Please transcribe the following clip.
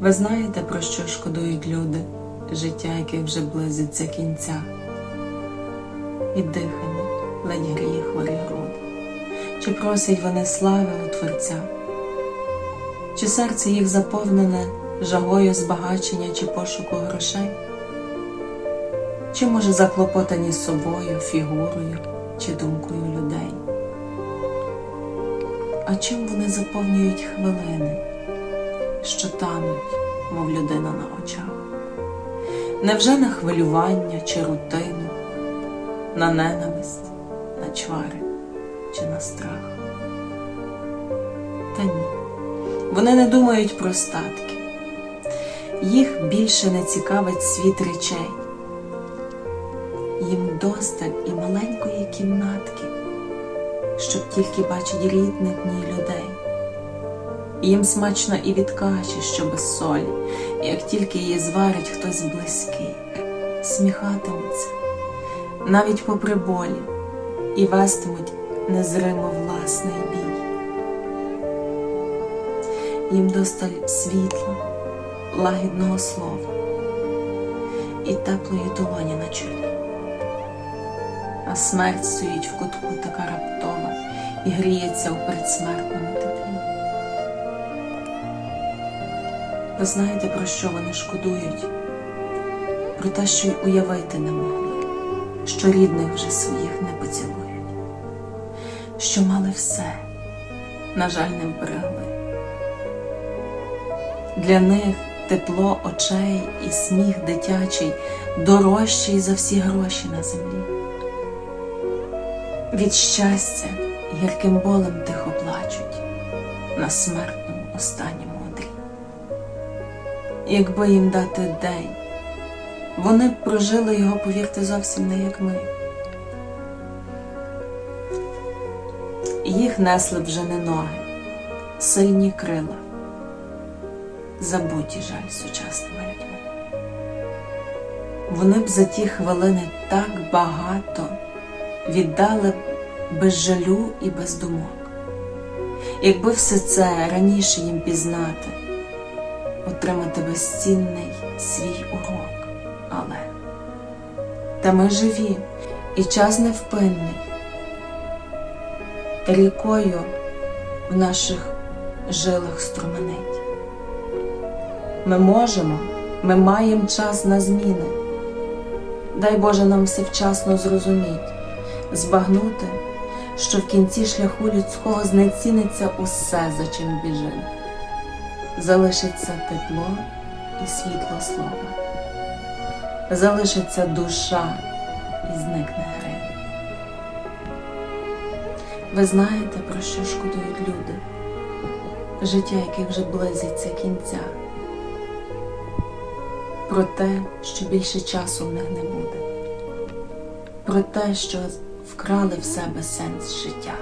Ви знаєте, про що шкодують люди, життя яких вже близиться кінця? І дихання ледь гріє хворі груди. Чи просять вони слави у Творця? Чи серце їх заповнене жагою збагачення чи пошуку грошей? Чи може заклопотані собою, фігурою чи думкою людей? А чим вони заповнюють хвилини, що тануть, мов людина на очах? Невже на хвилювання чи рутину, на ненависть, на чвари чи на страх? Та ні, вони не думають про статки, їх більше не цікавить світ речей. Їм досталь і маленької кімнатки, щоб тільки бачить рідних в ній людей. Їм смачно і від каші, що без солі, як тільки її зварить хтось близький, сміхатимуться, навіть попри болі, і вестимуть незримо власний бій. Їм досталь світла, лагідного слова і теплої долоні на чолі. А смерть стоїть в кутку така раптова і гріється у передсмертному теплі. Ви знаєте, про що вони шкодують? Про те, що й уявити не могли, що рідних вже своїх не поцілують, що мали все, на жаль, не вберегли. Для них тепло очей і сміх дитячий дорожчий за всі гроші на землі. Від щастя гірким болем тихо плачуть на смертному останньому. Якби їм дати день, вони б прожили його, повірте, зовсім не як ми. Їх несли вже не ноги, сильні крила, забуті жаль сучасними людьми. Вони б за ті хвилини так багато віддали без жалю і без думок. Якби все це раніше їм пізнати, отримати безцінний свій урок. Але та ми живі, і час невпинний. Рікою в наших жилах струменить. Ми можемо, ми маємо час на зміни. Дай Боже нам все вчасно зрозуміть, збагнути, що в кінці шляху людського знеціниться усе, за чим біжимо. Залишиться тепло і світло слова, залишиться душа і зникне грим. Ви знаєте, про що шкодують люди, життя яких вже близиться кінця, про те, що більше часу в них не буде, про те, що вкрали в себе сенс життя.